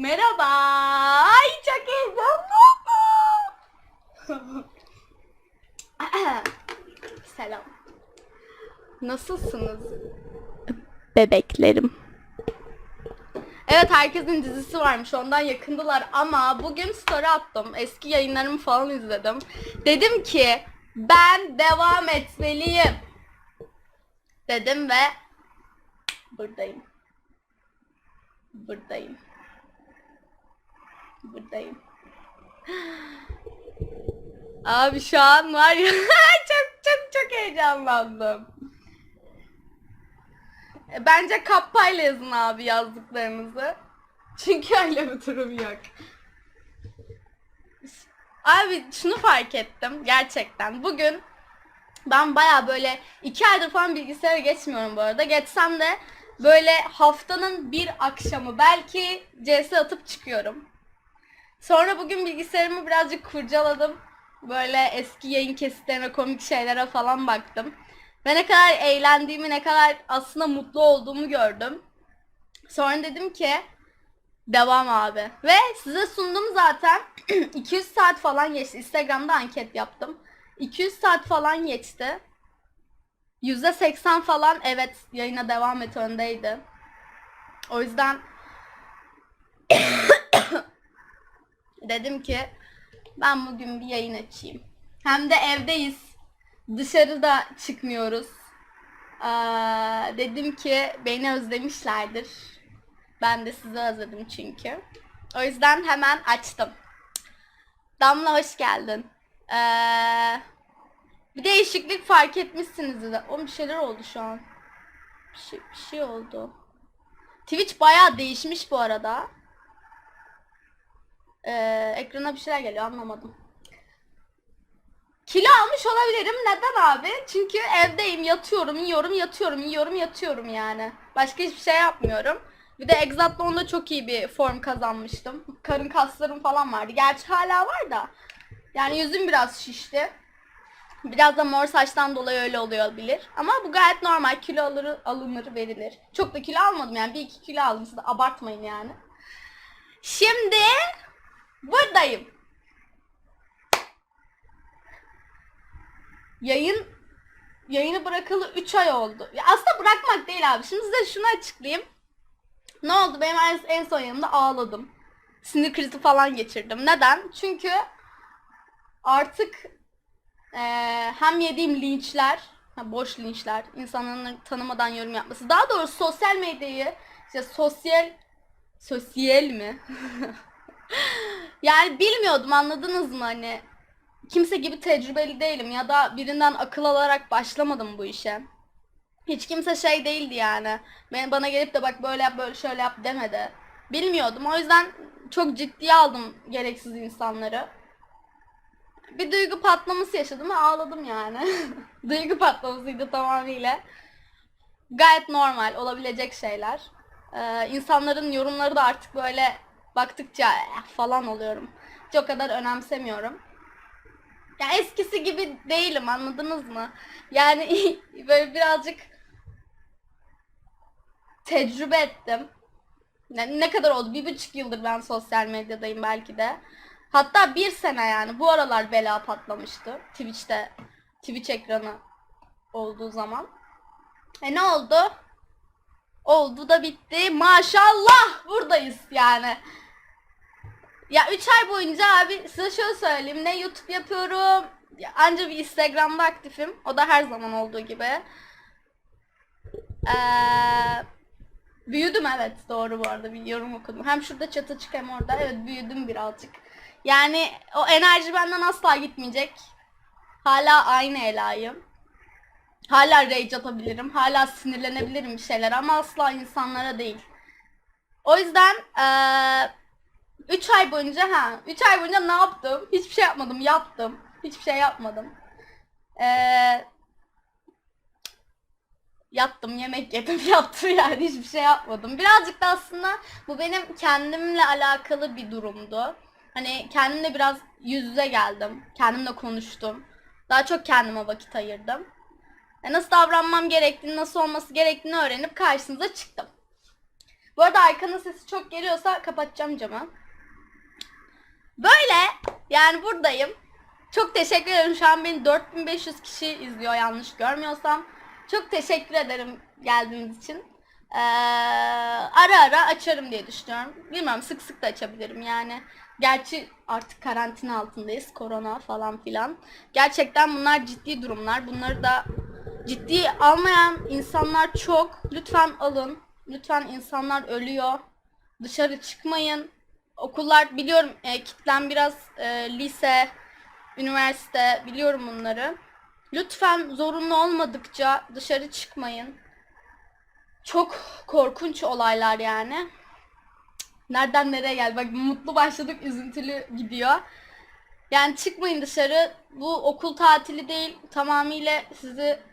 Merhaba. Ay çok heyecanlıyım. Selam. Nasılsınız? Bebeklerim. Evet herkesin dizisi varmış ondan yakındılar ama bugün story attım. Eski yayınlarımı falan izledim. Dedim ki ben devam etmeliyim. Dedim ve buradayım. Buradayım. Buradayım. Abi şu an var ya çok çok çok heyecanlandım. E, Bence kappayla yazın abi yazdıklarınızı. Çünkü öyle bir durum yok. Abi şunu fark ettim gerçekten. Bugün ben baya böyle iki aydır falan bilgisayara geçmiyorum bu arada. Geçsem de böyle haftanın bir akşamı belki CS atıp çıkıyorum. Sonra bugün bilgisayarımı birazcık kurcaladım. Böyle eski yayın kesitlerine, komik şeylere falan baktım. Ve ne kadar eğlendiğimi, ne kadar aslında mutlu olduğumu gördüm. Sonra dedim ki devam abi. Ve size sundum zaten 200 saat falan geçti. Instagram'da anket yaptım. 200 saat falan geçti. %80 falan evet yayına devam et öndeydi. O yüzden dedim ki ben bugün bir yayın açayım. Hem de evdeyiz. Dışarıda çıkmıyoruz. Aa, dedim ki beni özlemişlerdir. Ben de sizi özledim çünkü. O yüzden hemen açtım. Damla hoş geldin. Ee, bir değişiklik fark etmişsiniz de. O bir şeyler oldu şu an. Bir şey, bir şey oldu. Twitch bayağı değişmiş bu arada. Ee, ekrana bir şeyler geliyor anlamadım. Kilo almış olabilirim. Neden abi? Çünkü evdeyim, yatıyorum, yiyorum, yatıyorum, yiyorum, yatıyorum yani. Başka hiçbir şey yapmıyorum. Bir de Exatlon'da çok iyi bir form kazanmıştım. Karın kaslarım falan vardı. Gerçi hala var da. Yani yüzüm biraz şişti. Biraz da mor saçtan dolayı öyle oluyor olabilir. Ama bu gayet normal. Kilo alır, alınır, verilir. Çok da kilo almadım yani. Bir iki kilo aldım. Siz abartmayın yani. Şimdi buradayım. Yayın yayını bırakalı 3 ay oldu. Ya aslında bırakmak değil abi. Şimdi size şunu açıklayayım. Ne oldu? Benim en, en son yanımda ağladım. Sinir krizi falan geçirdim. Neden? Çünkü artık eee, hem yediğim linçler, boş linçler, insanların tanımadan yorum yapması. Daha doğrusu sosyal medyayı, işte sosyal, sosyal mi? yani bilmiyordum anladınız mı hani? kimse gibi tecrübeli değilim ya da birinden akıl alarak başlamadım bu işe. Hiç kimse şey değildi yani. Ben bana gelip de bak böyle yap böyle şöyle yap demedi. Bilmiyordum. O yüzden çok ciddiye aldım gereksiz insanları. Bir duygu patlaması yaşadım ve ağladım yani. duygu patlamasıydı tamamıyla. Gayet normal olabilecek şeyler. Ee, insanların yorumları da artık böyle baktıkça "Eh" falan oluyorum. Hiç o kadar önemsemiyorum. Ya eskisi gibi değilim anladınız mı? Yani böyle birazcık tecrübe ettim. Ne, ne kadar oldu? Bir buçuk yıldır ben sosyal medyadayım belki de. Hatta bir sene yani. Bu aralar bela patlamıştı. Twitch'te, Twitch ekranı olduğu zaman. E ne oldu? Oldu da bitti. Maşallah buradayız yani. Ya 3 ay boyunca abi size şöyle söyleyeyim. Ne YouTube yapıyorum. Ya anca bir Instagram'da aktifim. O da her zaman olduğu gibi. Ee, büyüdüm evet doğru bu arada bir yorum okudum. Hem şurada çatı çık hem orada. Evet büyüdüm birazcık. Yani o enerji benden asla gitmeyecek. Hala aynı Ela'yım. Hala rage atabilirim. Hala sinirlenebilirim bir şeyler ama asla insanlara değil. O yüzden eee 3 ay boyunca ha 3 ay boyunca ne yaptım? Hiçbir şey yapmadım. Yattım. Hiçbir şey yapmadım. Ee, yattım, yemek yedim, yattım yani hiçbir şey yapmadım. Birazcık da aslında bu benim kendimle alakalı bir durumdu. Hani kendimle biraz yüz yüze geldim. Kendimle konuştum. Daha çok kendime vakit ayırdım. E, nasıl davranmam gerektiğini, nasıl olması gerektiğini öğrenip karşınıza çıktım. Bu arada arkanın sesi çok geliyorsa kapatacağım camı. Böyle yani buradayım. Çok teşekkür ederim. Şu an beni 4500 kişi izliyor yanlış görmüyorsam. Çok teşekkür ederim geldiğiniz için. Ee, ara ara açarım diye düşünüyorum. Bilmiyorum sık sık da açabilirim yani. Gerçi artık karantina altındayız. Korona falan filan. Gerçekten bunlar ciddi durumlar. Bunları da ciddi almayan insanlar çok. Lütfen alın. Lütfen insanlar ölüyor. Dışarı çıkmayın. Okullar biliyorum e, kitlen biraz e, lise, üniversite biliyorum bunları. Lütfen zorunlu olmadıkça dışarı çıkmayın. Çok korkunç olaylar yani. Nereden nereye gel? Bak mutlu başladık, üzüntülü gidiyor. Yani çıkmayın dışarı. Bu okul tatili değil. Tamamıyla sizi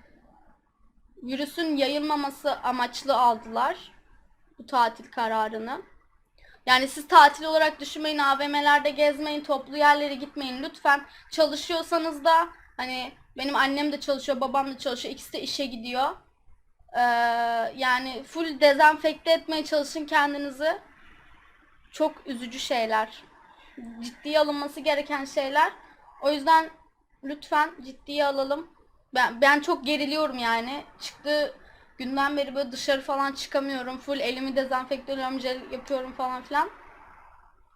virüsün yayılmaması amaçlı aldılar. Bu tatil kararını. Yani siz tatil olarak düşünmeyin, AVM'lerde gezmeyin, toplu yerlere gitmeyin lütfen. Çalışıyorsanız da hani benim annem de çalışıyor, babam da çalışıyor, ikisi de işe gidiyor. Ee, yani full dezenfekte etmeye çalışın kendinizi. Çok üzücü şeyler. Ciddiye alınması gereken şeyler. O yüzden lütfen ciddiye alalım. Ben ben çok geriliyorum yani. Çıktığı günden beri böyle dışarı falan çıkamıyorum. Full elimi jel yapıyorum falan filan.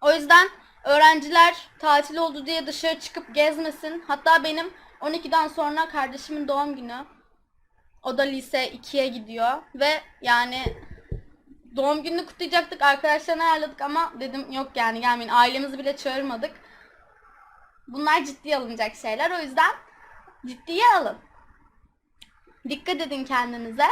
O yüzden öğrenciler tatil oldu diye dışarı çıkıp gezmesin. Hatta benim 12'den sonra kardeşimin doğum günü. O da lise 2'ye gidiyor ve yani doğum gününü kutlayacaktık. Arkadaşlarına ayarladık ama dedim yok yani gelmeyin. Ailemizi bile çağırmadık. Bunlar ciddiye alınacak şeyler. O yüzden ciddiye alın. Dikkat edin kendinize.